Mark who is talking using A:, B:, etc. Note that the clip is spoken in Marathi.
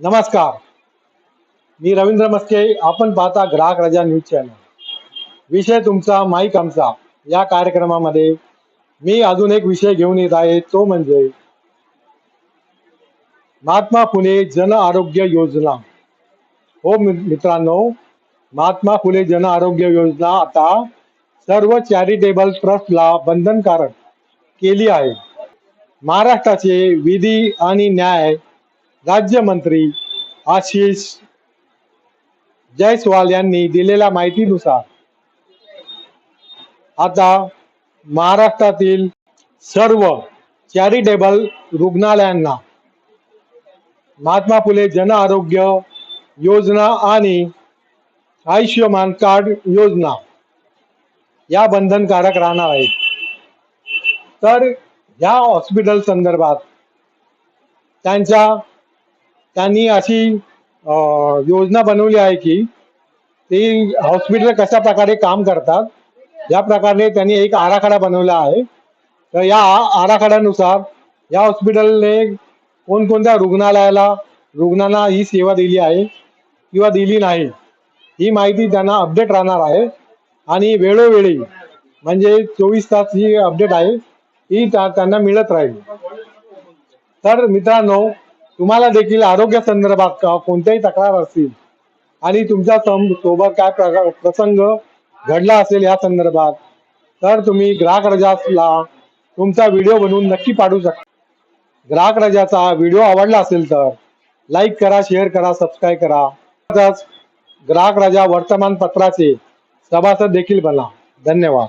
A: नमस्कार. मी रवींद्र मस्के आपण पाहता ग्राहक राजा न्यूज चॅनल. विषय तुमचा माईक आमचा. या कार्यक्रमामध्ये मी अजून एक विषय घेऊन येत आहे तो म्हणजे महात्मा फुले जन आरोग्य योजना. हो मित्रांनो महात्मा फुले जन आरोग्य योजना आता सर्व चॅरिटेबल ट्रस्टला बंधनकारक केली आहे. महाराष्ट्राचे विधी आणि न्याय राज्यमंत्री आशिष जयस्वाल यांनी दिलेल्या माहितीनुसार आता महाराष्ट्रातील सर्व चॅरिटेबल रुग्णालयांना महात्मा फुले जन आरोग्य योजना आणि आयुष्यमान कार्ड योजना या बंधनकारक राहणार आहेत. तर ह्या हॉस्पिटल संदर्भात त्यांच्या त्यांनी अशी योजना बनवली आहे की ती हॉस्पिटल कशा प्रकारे काम करतात या प्रकारे त्यांनी एक आराखडा बनवला आहे. तर या आ- आराखड्यानुसार या हॉस्पिटलने कोणकोणत्या रुग्णालयाला रुग्णांना ही सेवा दिली आहे किंवा दिली नाही ही माहिती त्यांना अपडेट राहणार आहे. आणि वेळोवेळी म्हणजे चोवीस तास ही अपडेट आहे ही त्या- त्यांना मिळत राहील. तर मित्रांनो तुम्हाला देखील आरोग्य संदर्भात का- कोणत्याही तक्रार असतील आणि तुमच्या सम- सोबत काय प्रसंग घडला असेल या संदर्भात तर तुम्ही ग्राहक रजाला तुमचा व्हिडिओ बनवून नक्की पाठवू शकता ग्राहक रजाचा व्हिडिओ आवडला असेल तर लाईक करा शेअर करा सबस्क्राईब करा. तसंच ग्राहक राजा वर्तमानपत्राचे सभासद देखील बना. धन्यवाद.